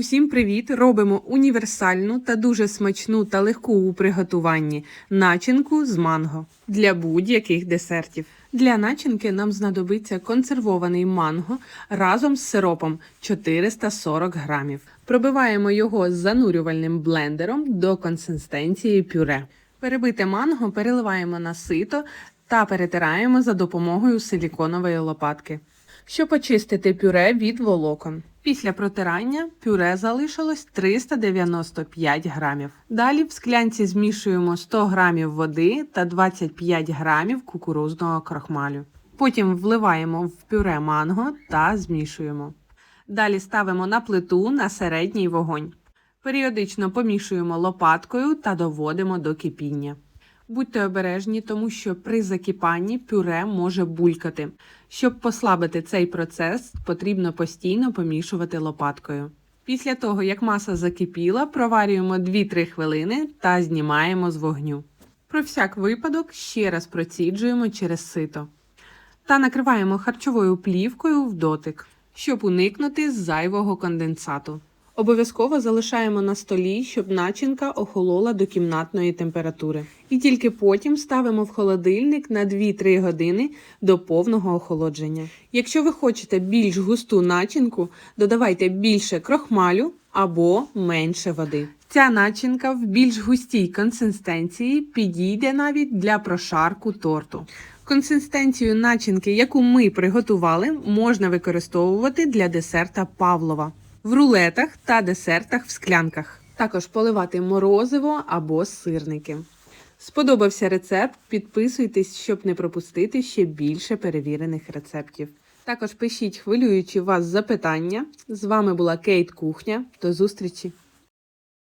Усім привіт! Робимо універсальну та дуже смачну та легку у приготуванні начинку з манго для будь-яких десертів. Для начинки нам знадобиться консервований манго разом з сиропом 440 грамів. Пробиваємо його з занурювальним блендером до консистенції пюре. Перебите манго переливаємо на сито та перетираємо за допомогою силіконової лопатки щоб очистити пюре від волокон. Після протирання пюре залишилось 395 грамів. Далі в склянці змішуємо 100 грамів води та 25 грамів кукурузного крахмалю. Потім вливаємо в пюре манго та змішуємо. Далі ставимо на плиту на середній вогонь. Періодично помішуємо лопаткою та доводимо до кипіння. Будьте обережні, тому що при закипанні пюре може булькати. Щоб послабити цей процес, потрібно постійно помішувати лопаткою. Після того, як маса закипіла, проварюємо 2-3 хвилини та знімаємо з вогню. Про всяк випадок ще раз проціджуємо через сито та накриваємо харчовою плівкою в дотик, щоб уникнути зайвого конденсату. Обов'язково залишаємо на столі, щоб начинка охолола до кімнатної температури. І тільки потім ставимо в холодильник на 2-3 години до повного охолодження. Якщо ви хочете більш густу начинку, додавайте більше крохмалю або менше води. Ця начинка в більш густій консистенції підійде навіть для прошарку торту. Консистенцію начинки, яку ми приготували, можна використовувати для десерта Павлова в рулетах та десертах в склянках. Також поливати морозиво або сирники. Сподобався рецепт? Підписуйтесь, щоб не пропустити ще більше перевірених рецептів. Також пишіть хвилюючі вас запитання. З вами була Кейт Кухня. До зустрічі!